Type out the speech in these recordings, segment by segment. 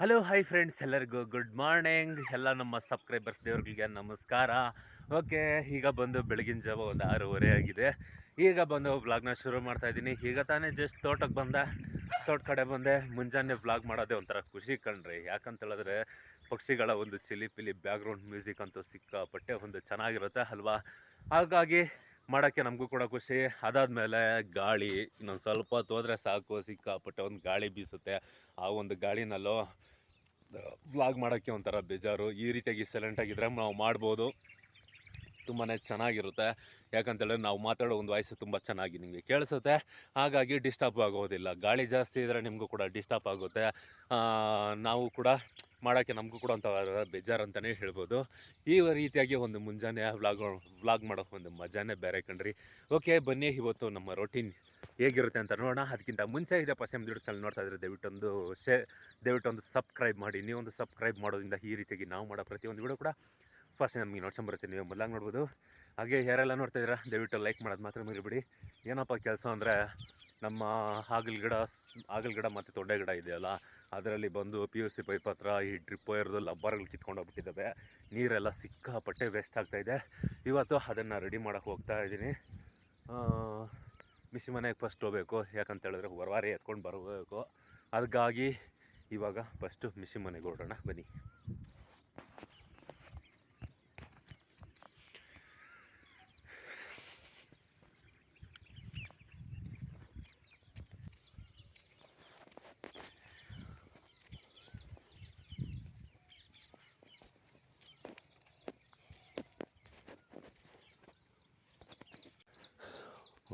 Hello hi friends ಎಲ್ಲರಿಗೂ good morning ಎಲ್ಲ ನಮ್ಮ ಸಬ್ಸ್ಕ್ರೈಬರ್ಸ್ ದೇವ್ರಿಗೆ ನಮಸ್ಕಾರ. ಓಕೆ ಈಗ ಬಂದು ಬೆಳಗಿನ ಜಾವ ಒಂದು ಆರೂವರೆ ಆಗಿದೆ. ಈಗ ಬಂದು ವ್ಲಾಗ್ನ ಶುರು ಮಾಡ್ತಾ ಇದ್ದೀನಿ. ಈಗ ತಾನೇ ಜಸ್ಟ್ ತೋಟಕ್ಕೆ ಬಂದೆ. ತೋಟ ಕಡೆ ಬಂದೆ. ಮುಂಜಾನೆ ವ್ಲಾಗ್ ಮಾಡೋದೇ ಒಂಥರ ಖುಷಿ ಕಣ್ರಿ. ಯಾಕಂತ ಹೇಳಿದ್ರೆ ಪಕ್ಷಿಗಳ ಒಂದು ಚಿಲಿ ಪಿಲಿ ಬ್ಯಾಕ್ಗ್ರೌಂಡ್ ಮ್ಯೂಸಿಕ್ ಅಂತೂ ಸಿಕ್ಕಾಪಟ್ಟೆ ಒಂದು ಚೆನ್ನಾಗಿರುತ್ತೆ ಅಲ್ವಾ? ಹಾಗಾಗಿ ಮಾಡೋಕ್ಕೆ ನಮಗೂ ಕೂಡ ಖುಷಿ. ಅದಾದಮೇಲೆ ಗಾಳಿ ಇನ್ನೊಂದು ಸ್ವಲ್ಪ ಹೊತ್ತು ಹೋದರೆ ಸಾಕು. ಸಿಕ್ಕಾಪಟ್ಟೆ ಒಂದು ಗಾಳಿ ಬೀಸುತ್ತೆ. ಆ ಒಂದು ಗಾಳಿನಲ್ಲೂ ವ್ಲಾಗ್ ಮಾಡೋಕ್ಕೆ ಒಂಥರ ಬೇಜಾರು. ಈ ರೀತಿಯಾಗಿ ಸೈಲೆಂಟಾಗಿದ್ದರೆ ನಾವು ಮಾಡ್ಬೋದು. ತುಂಬಾ ಚೆನ್ನಾಗಿರುತ್ತೆ. ಯಾಕಂತೇಳಿದ್ರೆ ನಾವು ಮಾತಾಡೋ ಒಂದು ವಾಯ್ಸು ತುಂಬ ಚೆನ್ನಾಗಿ ನಿಮಗೆ ಕೇಳಿಸುತ್ತೆ. ಹಾಗಾಗಿ ಡಿಸ್ಟರ್ಬ್ ಆಗೋದಿಲ್ಲ. ಗಾಳಿ ಜಾಸ್ತಿ ಇದ್ದರೆ ನಿಮಗೂ ಕೂಡ ಡಿಸ್ಟರ್ಬ್ ಆಗುತ್ತೆ. ನಾವು ಕೂಡ ಮಾಡೋಕ್ಕೆ ನಮಗೂ ಕೂಡ ಒಂಥರ ಬೇಜಾರು ಅಂತಲೇ ಹೇಳ್ಬೋದು. ಈ ರೀತಿಯಾಗಿ ಒಂದು ಮುಂಜಾನೆ ವ್ಲಾಗ್ ವ್ಲಾಗ್ ಮಾಡೋ ಒಂದು ಮಜಾನೇ ಬೇರೆ ಕಣ್ರಿ. ಓಕೆ ಬನ್ನಿ, ಇವತ್ತು ನಮ್ಮ ರೊಟೀನ್ ಹೇಗಿರುತ್ತೆ ಅಂತ ನೋಡೋಣ. ಅದಕ್ಕಿಂತ ಮುಂಚೆ ಇದೆ ಫಸ್ಟ್ ಟೈಮ್ ಯೂಟ್ಯೂಬ್ ಚಾನಲ್ ನೋಡ್ತಾ ಇದ್ರೆ ದಯವಿಟ್ಟೊಂದು ಶೇ ದಯವಿಟ್ಟೊಂದು ಸಬ್ಸ್ಕ್ರೈಬ್ ಮಾಡಿ. ನೀವೊಂದು ಸಬ್ಸ್ಕ್ರೈಬ್ ಮಾಡೋದ್ರಿಂದ ಈ ರೀತಿಯಾಗಿ ನಾವು ಮಾಡೋ ಪ್ರತಿಯೊಂದು ವಿಡಿಯೋ ಕೂಡ ಫಸ್ಟ್ ನಮಗೆ ನೋಡ್ಸೊಂಬರುತ್ತೆ ನೀವು ಮೊದಲಾಗಿ ನೋಡ್ಬೋದು. ಹಾಗೆ ಯಾರೆಲ್ಲ ನೋಡ್ತಾ ಇದ್ದೀರಾ, ದಯವಿಟ್ಟು ಲೈಕ್ ಮಾಡೋದು ಮಾತ್ರ ಮರಿಬಿಡಿ. ಏನಪ್ಪ ಕೆಲಸ ಅಂದರೆ ನಮ್ಮ ಹಾಗಲ್ ಗಿಡ ಹಾಗಲ್ ಗಿಡ ಮತ್ತು ತೊಂಡೆ ಗಿಡ ಇದೆಯಲ್ಲ, ಅದರಲ್ಲಿ ಬಂದು ಪಿ ಯು ಸಿ ಪೈಪ್ ಹತ್ರ ಈ ಡ್ರಿಪ್ ವೈರ್ದು ಲಬ್ಬರ್ಗಳು ಕಿತ್ಕೊಂಡು ಹೋಗ್ಬಿಟ್ಟಿದ್ದಾವೆ. ನೀರೆಲ್ಲ ಸಿಕ್ಕಾಪಟ್ಟೆ ವೇಸ್ಟ್ ಆಗ್ತಾಯಿದೆ ಇವತ್ತು ಅದನ್ನು ರೆಡಿ ಮಾಡೋಕ್ಕೆ ಹೋಗ್ತಾ ಇದ್ದೀನಿ. ಮಿಷಿ ಮನೆಗೆ ಫಸ್ಟ್ ಹೋಗ್ಬೇಕು. ಯಾಕಂತ ಹೇಳಿದ್ರೆ ಹೊರವಾರಿ ಎತ್ಕೊಂಡು ಬರಬೇಕು. ಅದಕ್ಕಾಗಿ ಇವಾಗ ಫಸ್ಟು ಮಿಷಿ ಮನೆಗೆ ಹೊರಡೋಣ. ಬನ್ನಿ.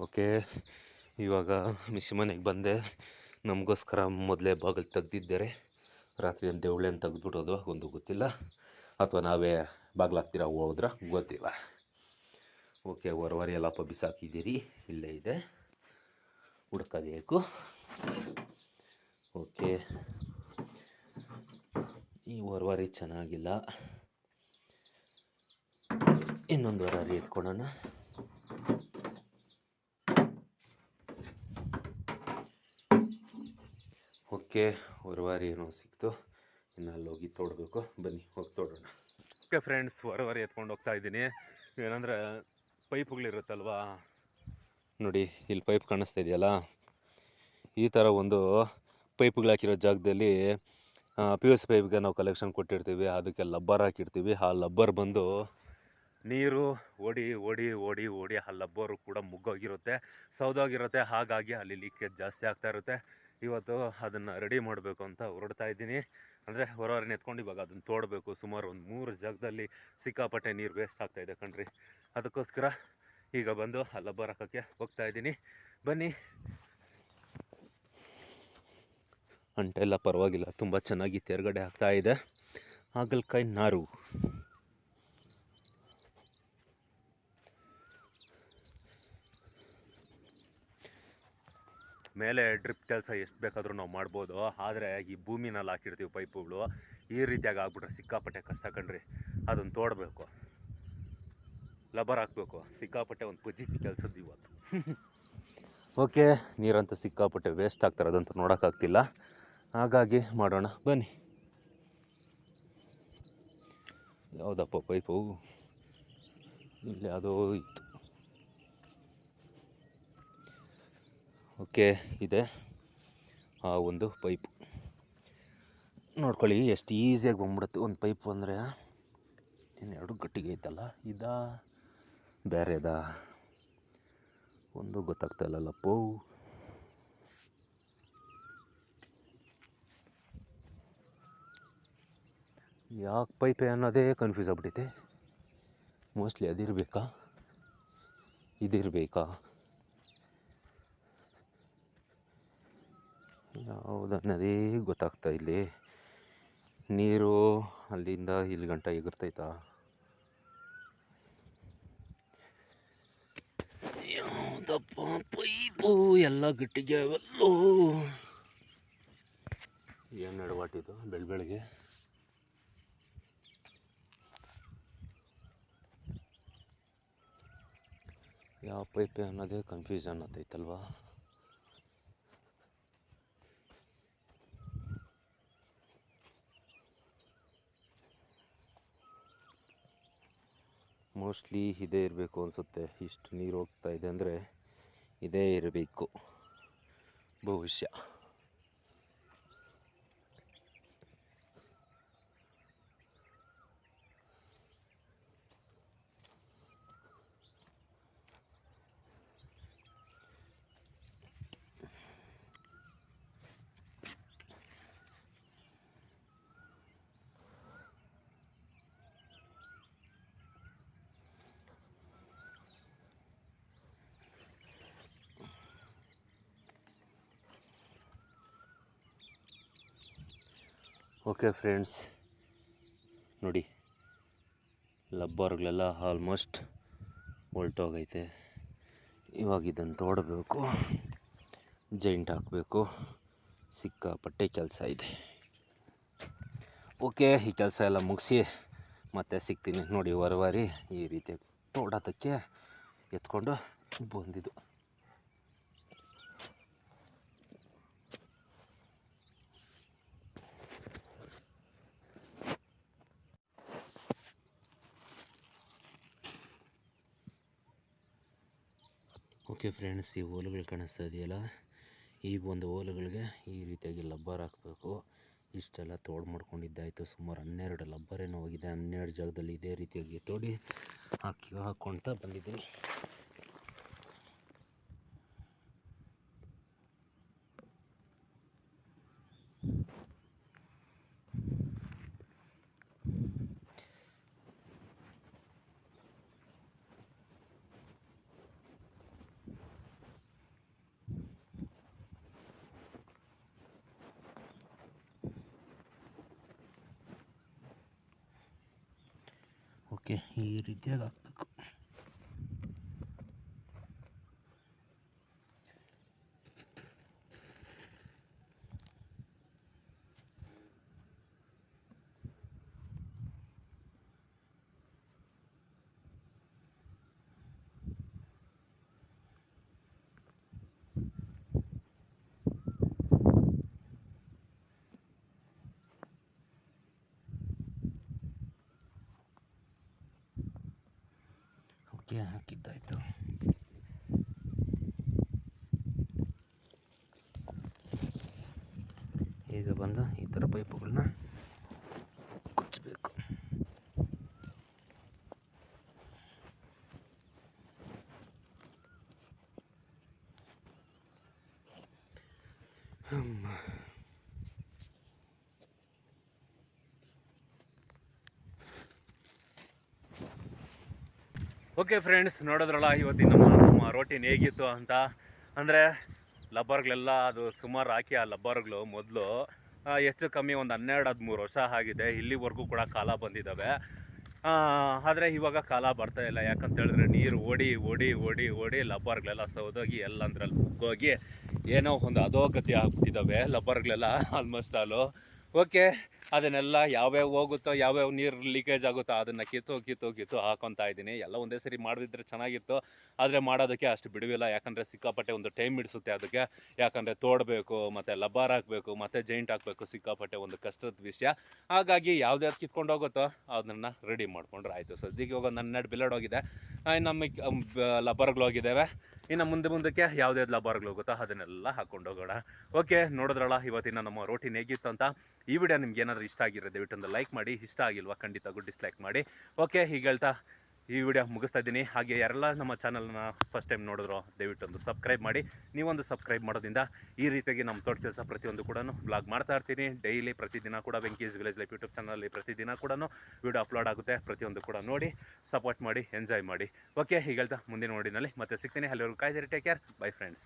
ಓಕೆ, ಇವಾಗ ಮಿಸ್ ಮನೆಗೆ ಬಂದೆ. ನಮಗೋಸ್ಕರ ಮೊದಲೇ ಬಾಗಿಲು ತೆಗ್ದಿದ್ದಾರೆ ರಾತ್ರಿ ಅಂತ ದೇವಳೆಯನ್ನು ತೆಗೆದ್ಬಿಡೋದು ಒಂದು ಗೊತ್ತಿಲ್ಲ. ಅಥವಾ ನಾವೇ ಬಾಗಿಲು ಹಾಕ್ತೀರ ಹೋದ್ರ ಗೊತ್ತಿಲ್ಲ. ಓಕೆ, ಹೊರವರಿ ಎಲ್ಲಪ್ಪ ಬಿಸಾಕಿದ್ದೀರಿ, ಇಲ್ಲೇ ಇದೆ. ಹುಡ್ಕೋಬೇಕು ಓಕೆ, ಈ ಹೊರವರಿ ಚೆನ್ನಾಗಿಲ್ಲ. ಇನ್ನೊಂದು ಹೊರವರಿ ಎತ್ಕೊಳ್ಳೋಣ. ಓಕೆ ಹೊರವಾರಿ ಏನೋ ಸಿಕ್ತು. ಇನ್ನು ಅಲ್ಲಿ ಹೋಗಿ ತೊಡಬೇಕು. ಬನ್ನಿ ಹೋಗಿ ತೋಡೋಣ. ಓಕೆ ಫ್ರೆಂಡ್ಸ್ ಹೊರವಾರಿ ಎತ್ಕೊಂಡು ಹೋಗ್ತಾ ಇದ್ದೀನಿ. ಏನಂದರೆ ಪೈಪ್ಗಳಿರುತ್ತಲ್ವಾ? ನೋಡಿ ಇಲ್ಲಿ ಪೈಪ್ ಕಾಣಿಸ್ತಾ ಇದೆಯಲ್ಲ? ಈ ಥರ ಒಂದು ಪೈಪ್ಗಳು ಹಾಕಿರೋ ಜಾಗದಲ್ಲಿ ಪಿ ಯು ಸಿ ಪೈಪ್ಗೆ ನಾವು ಕಲೆಕ್ಷನ್ ಕೊಟ್ಟಿರ್ತೀವಿ. ಅದಕ್ಕೆ ಲಬ್ಬರ್ ಹಾಕಿರ್ತೀವಿ. ಆ ಲಬ್ಬರ್ ಬಂದು ನೀರು ಓಡಿ ಓಡಿ ಓಡಿ ಓಡಿ ಆ ಲಬ್ಬರು ಕೂಡ ಮುಗ್ಗೋಗಿರುತ್ತೆ. ಸೌದೋಗಿರುತ್ತೆ. ಹಾಗಾಗಿ ಅಲ್ಲಿ ಲೀಕೇಜ್ ಜಾಸ್ತಿ ಆಗ್ತಾ ಇರುತ್ತೆ. ಇವತ್ತು ಅದನ್ನು ರೆಡಿ ಮಾಡಬೇಕು ಅಂತ ಹೊರಡ್ತಾ ಇದ್ದೀನಿ. ಅಂದರೆ ಹೊರವರನ್ನ ಎತ್ಕೊಂಡು ಇವಾಗ ಅದನ್ನು ತೋಡಬೇಕು. ಸುಮಾರು ಒಂದು ಮೂರು ಜಾಗದಲ್ಲಿ ಸಿಕ್ಕಾಪಟ್ಟೆ ನೀರು ವೇಸ್ಟ್ ಆಗ್ತಾ ಇದೆ ಕಣ್ರಿ. ಅದಕ್ಕೋಸ್ಕರ ಈಗ ಬಂದು ಅಲ್ಲ ಬರೋಕ್ಕೆ ಹೋಗ್ತಾ ಇದ್ದೀನಿ. ಬನ್ನಿ. ಅಂಟೆಲ್ಲ ಪರವಾಗಿಲ್ಲ. ತುಂಬ ಚೆನ್ನಾಗಿ ತೇರ್ಗಡೆ ಆಗ್ತಾ ಇದೆ. ಹಾಗಲಕಾಯಿ ನಾರು. ಮೇಲೆ ಡ್ರಿಪ್ ಕೆಲಸ ಎಷ್ಟು ಬೇಕಾದರೂ ನಾವು ಮಾಡ್ಬೋದು. ಆದರೆ ಈ ಭೂಮಿನಲ್ಲಿ ಹಾಕಿರ್ತೀವಿ ಪೈಪುಗಳು, ಈ ರೀತಿಯಾಗಿ ಆಗ್ಬಿಟ್ರೆ ಸಿಕ್ಕಾಪಟ್ಟೆ ಕಷ್ಟ ಕಣ್ರಿ. ಅದನ್ನು ತೋಡಬೇಕು. ಲಬರ್ ಹಾಕಬೇಕು. ಸಿಕ್ಕಾಪಟ್ಟೆ ಒಂದು ಪುಜಿಕ್ಕಿ ಕೆಲಸದ್ದು ಇವತ್ತು. ಓಕೆ ನೀರಂತ ಸಿಕ್ಕಾಪಟ್ಟೆ ವೇಸ್ಟ್ ಆಗ್ತಾರೆ. ಅದಂತೂ ನೋಡೋಕ್ಕಾಗ್ತಿಲ್ಲ. ಹಾಗಾಗಿ ಮಾಡೋಣ. ಬನ್ನಿ. ಯಾವುದಪ್ಪ ಪೈಪು ಇಲ್ಲಿ ಯಾವುದೋ ಇತ್ತು. ಓಕೆ, ಇದೆ. ಆ ಒಂದು ಪೈಪ್. ನೋಡ್ಕೊಳ್ಳಿ, ಎಷ್ಟು ಈಸಿಯಾಗಿ ಬಂದ್ಬಿಡುತ್ತೆ. ಒಂದು ಪೈಪು ಅಂದರೆ ಇನ್ನೆರಡು ಗಟ್ಟಿಗೆ ಐತಲ್ಲ? ಇದಾ? ಬೇರೆದಾ ಒಂದು ಗೊತ್ತಾಗ್ತಾ ಇಲ್ಲಲ್ಲಪ್ಪೋ ಯಾಕೆ ಪೈಪೆ ಅನ್ನೋದೇ ಕನ್ಫ್ಯೂಸ್ ಆಗ್ಬಿಟ್ಟೈತೆ ಮೋಸ್ಟ್ಲಿ ಅದಿರಬೇಕಾ? ಇದಿರಬೇಕಾ? ಯಾವುದನ್ನದೇ ಗೊತ್ತಾಗ್ತಾ ಇಲ್ಲಿ. ನೀರು ಅಲ್ಲಿಂದ ಇಲ್ಲಿ ಗಂಟ ಎಗರ್ತೈತಾ? ಯಾವುದಪ್ಪ ಪೈಪು ಎಲ್ಲ ಗಟ್ಟಿಗೆ ಅವಲ್ಲೋ ಏನು ನಡವಾಟಿದ್ದು ಬೆಳ ಬೆಳಗ್ಗೆ ಯಾವ ಪೈಪೆ ಅನ್ನೋದೇ ಕನ್ಫ್ಯೂಷನ್ ಆತೈತಲ್ವಾ ಮೋಸ್ಟ್ಲಿ ಇದೇ ಇರಬೇಕು ಅನಿಸುತ್ತೆ. ಇಷ್ಟು ನೀರು ಹೋಗ್ತಾ ಇದೆ ಅಂದರೆ ಇದೇ ಇರಬೇಕು. ಬಹುಶಃ ಓಕೆ ಫ್ರೆಂಡ್ಸ್ ನೋಡಿ, ಲಬ್ಬರ್ಗಳೆಲ್ಲ ಆಲ್ಮೋಸ್ಟ್ ಹೊಲ್ಟೋಗೈತೆ ಇವಾಗ ಇದನ್ನು ತೋಡಬೇಕು. ಜೈಂಟ್ ಹಾಕಬೇಕು. ಸಿಕ್ಕಾಪಟ್ಟೆ ಕೆಲಸ ಇದೆ. ಓಕೆ ಈ ಕೆಲಸ ಎಲ್ಲ ಮುಗಿಸಿ ಮತ್ತೆ ಸಿಗ್ತೀನಿ. ನೋಡಿ, ಹೊರವಾರಿ ಈ ರೀತಿ ತೋಡೋದಕ್ಕೆ ಎತ್ಕೊಂಡು ಬಂದಿದ್ದು. ಓಕೆ ಫ್ರೆಂಡ್ಸ್ ಈ ಹೋಲುಗಳು ಕಾಣಿಸ್ತಾ ಇದೆಯಲ್ಲ? ಈ ಒಂದು ಹೋಲುಗಳಿಗೆ ಈ ರೀತಿಯಾಗಿ ಲಬ್ಬರ್ ಹಾಕಬೇಕು. ಇಷ್ಟೆಲ್ಲ ತೋಡು ಮಾಡ್ಕೊಂಡಿದ್ದಾಯಿತು. ಸುಮಾರು ಹನ್ನೆರಡು ಲಬ್ಬರ್ ಏನೋ ಹೋಗಿದೆ. ಹನ್ನೆರಡು ಜಾಗದಲ್ಲಿ ಇದೇ ರೀತಿಯಾಗಿ ತೋಡಿ ಹಾಕಿ ಹಾಕ್ಕೊಳ್ತಾ ಬಂದಿದ್ದೀನಿ. ಓಕೆ ಈ ರೀತಿಯಾಗಿ ಹಾಕಬೇಕು ಹಾಕಿದ್ದಾಯಿತು. ಈಗ ಬಂದು ಈ ಥರ ಪೈಪುಗಳನ್ನ ಕುಚ್ಚಬೇಕು ಓಕೆ ಫ್ರೆಂಡ್ಸ್ ನೋಡಿದ್ರಲ್ಲ, ಇವತ್ತಿನ ನಮ್ಮ ನಮ್ಮ ರೋಟೀನ್ ಹೇಗಿತ್ತು ಅಂತ. ಅಂದರೆ, ಲಬ್ಬರ್ಗಳೆಲ್ಲ ಅದು ಸುಮಾರು ಹಾಕಿ ಆ ಲಬ್ಬರ್ಗಳು ಮೊದಲು ಹೆಚ್ಚು ಕಮ್ಮಿ ಒಂದು ಹನ್ನೆರಡು, ಹದಿಮೂರು ವರ್ಷ ಆಗಿದೆ. ಇಲ್ಲಿವರೆಗೂ ಕೂಡ ಕಾಲ ಬಂದಿದ್ದಾವೆ ಆದರೆ ಇವಾಗ ಕಾಲ ಬರ್ತಾ ಇಲ್ಲ. ಯಾಕಂತ ಹೇಳಿದ್ರೆ ನೀರು ಓಡಿ ಓಡಿ ಓಡಿ ಓಡಿ ಲಬ್ಬರ್ಗಳೆಲ್ಲ ಸೌದೋಗಿ ಎಲ್ಲಂದ್ರಲ್ಲಿ ಹೋಗಿ ಏನೋ ಒಂದು ಅಧೋಗತಿ ಆಗ್ಬಿಟ್ಟಿದ್ದಾವೆ ಲಬ್ಬರ್ಗಳೆಲ್ಲ ಆಲ್ಮೋಸ್ಟ್ ಆಲು ಓಕೆ ಅದನ್ನೆಲ್ಲ ಯಾವ್ಯಾವ ಹೋಗುತ್ತೋ, ಯಾವ್ಯಾವ ನೀರು ಲೀಕೇಜ್ ಆಗುತ್ತೋ ಅದನ್ನು ಕಿತ್ತು ಕಿತ್ತು ಕಿತ್ತು ಹಾಕೊತಾ ಇದ್ದೀನಿ. ಎಲ್ಲ ಒಂದೇ ಸರಿ ಮಾಡಿದ್ರೆ ಚೆನ್ನಾಗಿತ್ತು. ಆದರೆ ಮಾಡೋದಕ್ಕೆ ಅಷ್ಟು ಬಿಡುವಿಲ್ಲ. ಯಾಕಂದರೆ ಸಿಕ್ಕಾಪಟ್ಟೆ ಒಂದು ಟೈಮ್ ಹಿಡಿಸುತ್ತೆ ಅದಕ್ಕೆ. ಯಾಕಂದರೆ ತೋಡಬೇಕು, ಮತ್ತು ಲಬ್ಬಾರ್ ಹಾಕಬೇಕು, ಮತ್ತು ಜೈಂಟ್ ಹಾಕಬೇಕು ಸಿಕ್ಕಾಪಟ್ಟೆ ಒಂದು ಕಷ್ಟದ ವಿಷಯ. ಹಾಗಾಗಿ ಯಾವ್ದು ಕಿತ್ಕೊಂಡು ಹೋಗುತ್ತೋ ಅದನ್ನು ರೆಡಿ ಮಾಡ್ಕೊಂಡ್ರೆ ಆಯಿತು. ಸದ್ಯಕ್ಕೆ ಇವಾಗ ನನ್ನ ನೆಡ್ ಬಿಲ್ಲಡ್ ಹೋಗಿದೆ. ನಮ್ಮ ಲಬ್ಬರ್ಗಳು ಹೋಗಿದ್ದಾವೆ. ಇನ್ನು ಮುಂದೆ ಮುಂದಕ್ಕೆ ಯಾವುದೇ ಲಬ್ಬಾರ್ಗಳು ಹೋಗುತ್ತೋ ಅದನ್ನೆಲ್ಲ ಹಾಕ್ಕೊಂಡು ಹೋಗೋಣ. ಓಕೆ, ನೋಡಿದ್ರಲ್ಲ, ಇವತ್ತಿನ ನಮ್ಮ ರೋಟೀನ್ ಹೇಗಿತ್ತು ಅಂತ. ಈ ವಿಡಿಯೋ ನಿಮ್ಗೆ ಏನಾದರೂ ಇಷ್ಟ ಆಗಿರೋ ದಯವಿಟ್ಟು ಒಂದು ಲೈಕ್ ಮಾಡಿ, ಇಷ್ಟ ಆಗಿಲ್ವಾ ಗುಡ್ ಡಿಸ್ಲೈಕ್ ಮಾಡಿ. ಓಕೆ ಹೀಗೆ ಹೇಳ್ತಾ ಈ ವಿಡಿಯೋ ಮುಗಿಸ್ತಾ ಇದ್ದೀನಿ. ಹಾಗೆ ಯಾರೆಲ್ಲ ನಮ್ಮ ಚಾನಲ್ನ ಫಸ್ಟ್ ಟೈಮ್ ನೋಡಿದ್ರು ದಯವಿಟ್ಟು ಒಂದು ಸಬ್ಸ್ಕ್ರೈಬ್ ಮಾಡಿ. ನೀವೊಂದು ಸಬ್ಸ್ಕ್ರೈಬ್ ಮಾಡೋದ್ರಿಂದ ಈ ರೀತಿಯಾಗಿ ನಮ್ಮ ತೋಟ ಕೆಲಸ ಪ್ರತಿಯೊಂದು ಕೂಡ ಬ್ಲಾಗ್ ಮಾಡ್ತಾ ಇರ್ತೀನಿ. ಡೈಲಿ ಪ್ರತಿದಿನ ಕೂಡ ವೆಂಕೀಸ್ ವಿಲೇಜ್ ಲೈಫ್ ಯೂಟ್ಯೂಬ್ ಚಾನಲಲ್ಲಿ ಪ್ರತಿದಿನ ಕೂಡ ವಿಡಿಯೋ ಅಪ್ಲೋಡ್ ಆಗುತ್ತೆ. ಪ್ರತಿಯೊಂದು ಕೂಡ ನೋಡಿ ಸಪೋರ್ಟ್ ಮಾಡಿ ಎಂಜಾಯ್ ಮಾಡಿ. ಓಕೆ ಹೀಗೆ ಹೇಳ್ತಾ ಮುಂದಿನ ನೋಡಿನಲ್ಲಿ ಮತ್ತೆ ಸಿಗ್ತೀನಿ. ಅಲ್ಲಿವರೆಗೂ ಕಾಯ್ದಿರಿ ಟೇಕ್ ಕೇರ್ ಬೈ ಫ್ರೆಂಡ್ಸ್